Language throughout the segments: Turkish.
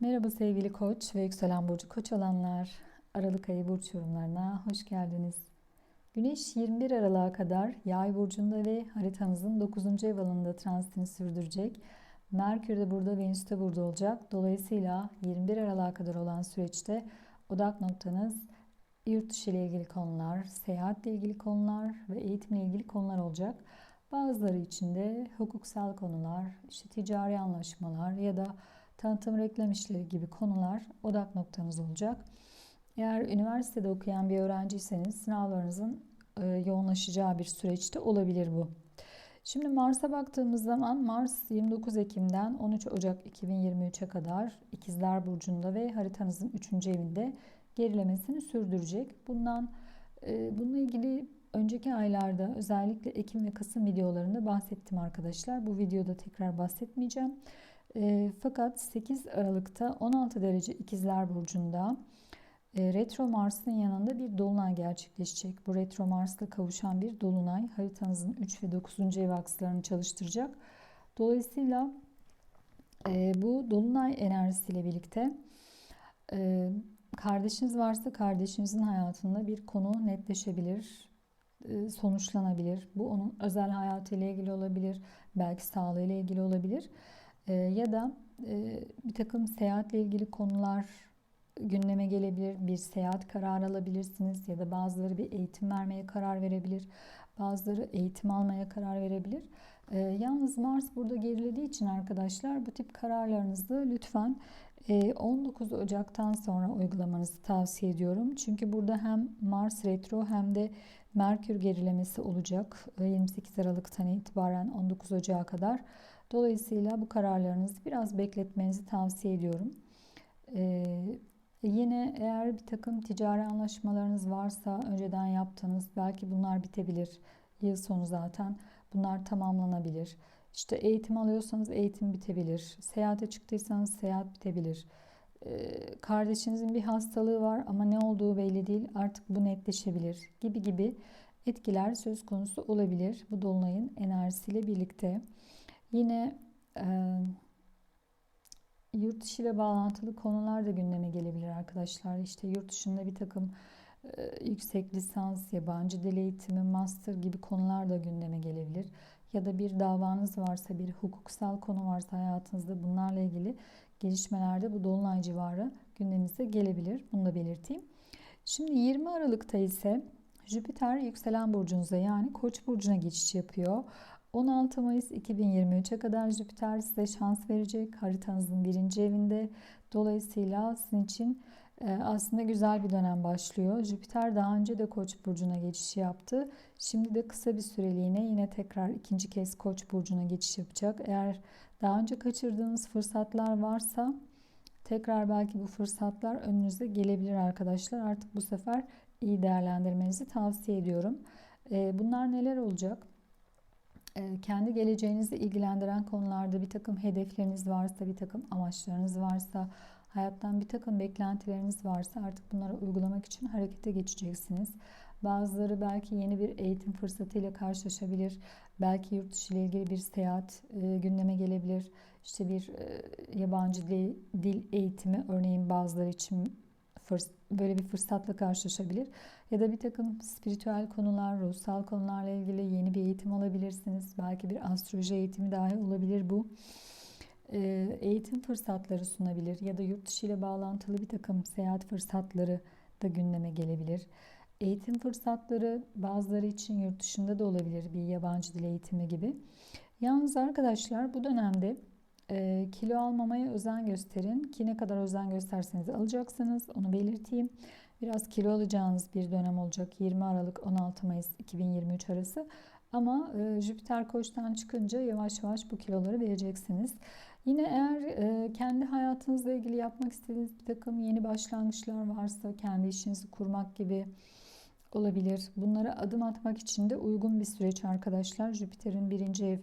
Merhaba sevgili koç ve yükselen burcu koç olanlar. Aralık ayı burç yorumlarına hoş geldiniz. Güneş 21 Aralık'a kadar yay burcunda ve haritanızın 9. ev alanında transitini sürdürecek. Merkür de burada, Venüs de burada olacak. Dolayısıyla 21 Aralık'a kadar olan süreçte odak noktanız yurt dışı ile ilgili konular, seyahatle ilgili konular ve eğitimle ilgili konular olacak. Bazıları için de hukuksal konular, işte ticari anlaşmalar ya da tanıtım reklam işleri gibi konular odak noktanız olacak. Eğer üniversitede okuyan bir öğrenciyseniz sınavlarınızın e, yoğunlaşacağı bir süreçte olabilir bu. Şimdi Mars'a baktığımız zaman Mars 29 Ekim'den 13 Ocak 2023'e kadar İkizler Burcu'nda ve haritanızın 3. evinde gerilemesini sürdürecek. Bundan e, bununla ilgili önceki aylarda özellikle Ekim ve Kasım videolarında bahsettim arkadaşlar. Bu videoda tekrar bahsetmeyeceğim. E, fakat 8 Aralık'ta 16 derece İkizler Burcu'nda e, Retro Mars'ın yanında bir dolunay gerçekleşecek. Bu Retro Mars'la kavuşan bir dolunay haritanızın 3 ve 9. ev akslarını çalıştıracak. Dolayısıyla e, bu dolunay enerjisiyle birlikte e, kardeşiniz varsa kardeşinizin hayatında bir konu netleşebilir, e, sonuçlanabilir. Bu onun özel hayatıyla ilgili olabilir, belki sağlığıyla ilgili olabilir. E, ya da e, bir takım seyahatle ilgili konular gündeme gelebilir. Bir seyahat kararı alabilirsiniz ya da bazıları bir eğitim vermeye karar verebilir. Bazıları eğitim almaya karar verebilir. E, yalnız Mars burada gerilediği için arkadaşlar bu tip kararlarınızı lütfen 19 Ocak'tan sonra uygulamanızı tavsiye ediyorum. Çünkü burada hem Mars retro hem de Merkür gerilemesi olacak 28 Aralık'tan itibaren 19 Ocak'a kadar. Dolayısıyla bu kararlarınızı biraz bekletmenizi tavsiye ediyorum. Ee, yine eğer bir takım ticari anlaşmalarınız varsa önceden yaptığınız belki bunlar bitebilir. Yıl sonu zaten bunlar tamamlanabilir. İşte eğitim alıyorsanız eğitim bitebilir. Seyahate çıktıysanız seyahat bitebilir. Ee, kardeşinizin bir hastalığı var ama ne olduğu belli değil. Artık bu netleşebilir gibi gibi etkiler söz konusu olabilir. Bu dolunayın enerjisiyle birlikte. Yine e, yurt dışı ile bağlantılı konular da gündeme gelebilir arkadaşlar. İşte yurt dışında bir takım e, yüksek lisans, yabancı dil eğitimi, master gibi konular da gündeme gelebilir. Ya da bir davanız varsa, bir hukuksal konu varsa hayatınızda bunlarla ilgili gelişmelerde bu dolunay civarı gündemimize gelebilir. Bunu da belirteyim. Şimdi 20 Aralık'ta ise Jüpiter yükselen burcunuza yani Koç burcuna geçiş yapıyor. 16 Mayıs 2023'e kadar Jüpiter size şans verecek. Haritanızın birinci evinde. Dolayısıyla sizin için e, aslında güzel bir dönem başlıyor. Jüpiter daha önce de Koç burcuna geçiş yaptı. Şimdi de kısa bir süreliğine yine tekrar ikinci kez Koç burcuna geçiş yapacak. Eğer daha önce kaçırdığınız fırsatlar varsa tekrar belki bu fırsatlar önünüze gelebilir arkadaşlar. Artık bu sefer iyi değerlendirmenizi tavsiye ediyorum. E, bunlar neler olacak? E, kendi geleceğinizi ilgilendiren konularda bir takım hedefleriniz varsa, bir takım amaçlarınız varsa, hayattan bir takım beklentileriniz varsa artık bunları uygulamak için harekete geçeceksiniz. Bazıları belki yeni bir eğitim fırsatıyla karşılaşabilir. Belki yurt dışı ile ilgili bir seyahat e, gündeme gelebilir. İşte bir e, yabancı dil, dil eğitimi örneğin bazıları için böyle bir fırsatla karşılaşabilir. Ya da bir takım spiritüel konular, ruhsal konularla ilgili yeni bir eğitim alabilirsiniz. Belki bir astroloji eğitimi dahi olabilir bu. Ee, eğitim fırsatları sunabilir ya da yurt dışı ile bağlantılı bir takım seyahat fırsatları da gündeme gelebilir. Eğitim fırsatları bazıları için yurt dışında da olabilir bir yabancı dil eğitimi gibi. Yalnız arkadaşlar bu dönemde e, kilo almamaya özen gösterin ki ne kadar özen gösterseniz alacaksınız onu belirteyim. Biraz kilo alacağınız bir dönem olacak 20 Aralık 16 Mayıs 2023 arası. Ama e, Jüpiter koçtan çıkınca yavaş yavaş bu kiloları vereceksiniz. Yine eğer e, kendi hayatınızla ilgili yapmak istediğiniz bir takım yeni başlangıçlar varsa kendi işinizi kurmak gibi olabilir. Bunlara adım atmak için de uygun bir süreç arkadaşlar. Jüpiter'in birinci ev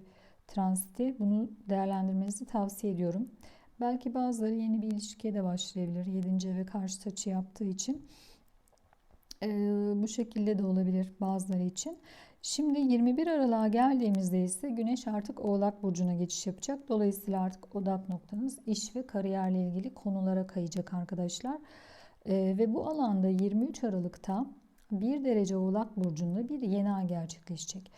transiti bunu değerlendirmenizi tavsiye ediyorum. Belki bazıları yeni bir ilişkiye de başlayabilir. 7. eve karşı açı yaptığı için. Ee, bu şekilde de olabilir bazıları için. Şimdi 21 Aralık'a geldiğimizde ise Güneş artık Oğlak Burcu'na geçiş yapacak. Dolayısıyla artık odak noktanız iş ve kariyerle ilgili konulara kayacak arkadaşlar. Ee, ve bu alanda 23 Aralık'ta 1 derece Oğlak Burcu'nda bir yeni ay gerçekleşecek.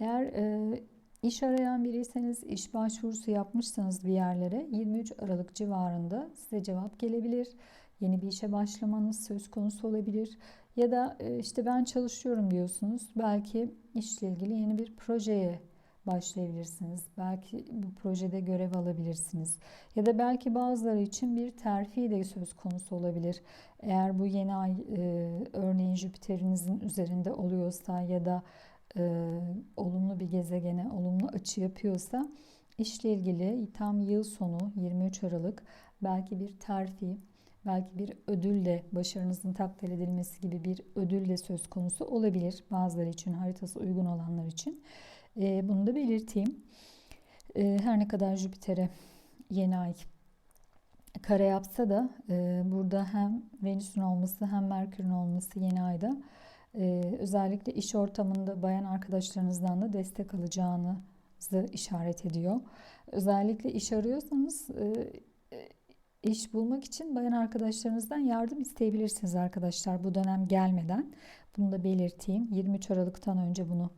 Eğer e, iş arayan biriyseniz, iş başvurusu yapmışsanız bir yerlere 23 Aralık civarında size cevap gelebilir. Yeni bir işe başlamanız söz konusu olabilir. Ya da e, işte ben çalışıyorum diyorsunuz. Belki işle ilgili yeni bir projeye başlayabilirsiniz. Belki bu projede görev alabilirsiniz. Ya da belki bazıları için bir terfi de söz konusu olabilir. Eğer bu yeni ay e, örneğin Jüpiter'inizin üzerinde oluyorsa ya da e, olumlu bir gezegene olumlu açı yapıyorsa işle ilgili tam yıl sonu 23 Aralık belki bir terfi belki bir ödülle başarınızın takdir edilmesi gibi bir ödülle söz konusu olabilir. Bazıları için haritası uygun olanlar için. E, bunu da belirteyim. E, her ne kadar Jüpiter'e yeni ay kare yapsa da e, burada hem Venüs'ün olması hem Merkür'ün olması yeni ayda e, özellikle iş ortamında bayan arkadaşlarınızdan da destek alacağınızı işaret ediyor. Özellikle iş arıyorsanız e, iş bulmak için bayan arkadaşlarınızdan yardım isteyebilirsiniz arkadaşlar bu dönem gelmeden. Bunu da belirteyim. 23 Aralık'tan önce bunu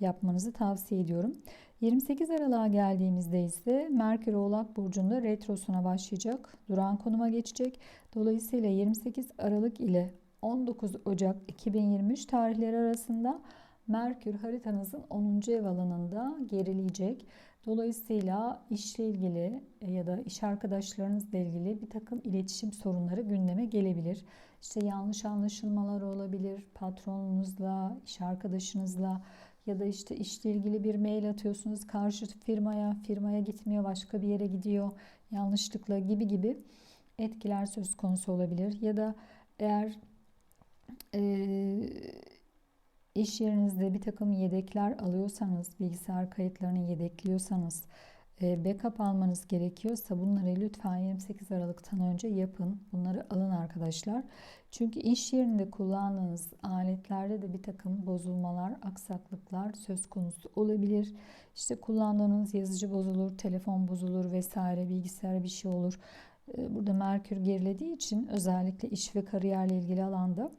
yapmanızı tavsiye ediyorum. 28 Aralık'a geldiğimizde ise Merkür Oğlak Burcu'nda retrosuna başlayacak. Duran konuma geçecek. Dolayısıyla 28 Aralık ile 19 Ocak 2023 tarihleri arasında Merkür haritanızın 10. ev alanında gerileyecek. Dolayısıyla işle ilgili e, ya da iş arkadaşlarınızla ilgili bir takım iletişim sorunları gündeme gelebilir. İşte yanlış anlaşılmalar olabilir patronunuzla, iş arkadaşınızla ya da işte işle ilgili bir mail atıyorsunuz karşı firmaya, firmaya gitmiyor başka bir yere gidiyor yanlışlıkla gibi gibi etkiler söz konusu olabilir. Ya da eğer iş yerinizde bir takım yedekler alıyorsanız, bilgisayar kayıtlarını yedekliyorsanız, e, backup almanız gerekiyorsa bunları lütfen 28 Aralık'tan önce yapın. Bunları alın arkadaşlar. Çünkü iş yerinde kullandığınız aletlerde de bir takım bozulmalar, aksaklıklar söz konusu olabilir. İşte kullandığınız yazıcı bozulur, telefon bozulur vesaire, bilgisayar bir şey olur. E, burada Merkür gerilediği için özellikle iş ve kariyerle ilgili alanda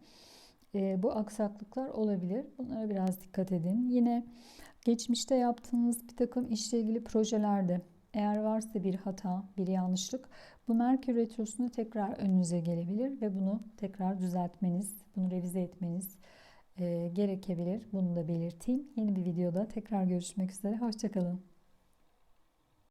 e, bu aksaklıklar olabilir. Bunlara biraz dikkat edin. Yine geçmişte yaptığınız bir takım işle ilgili projelerde eğer varsa bir hata, bir yanlışlık bu Merkür Retrosu'nda tekrar önünüze gelebilir ve bunu tekrar düzeltmeniz, bunu revize etmeniz e, gerekebilir. Bunu da belirteyim. Yeni bir videoda tekrar görüşmek üzere. Hoşçakalın.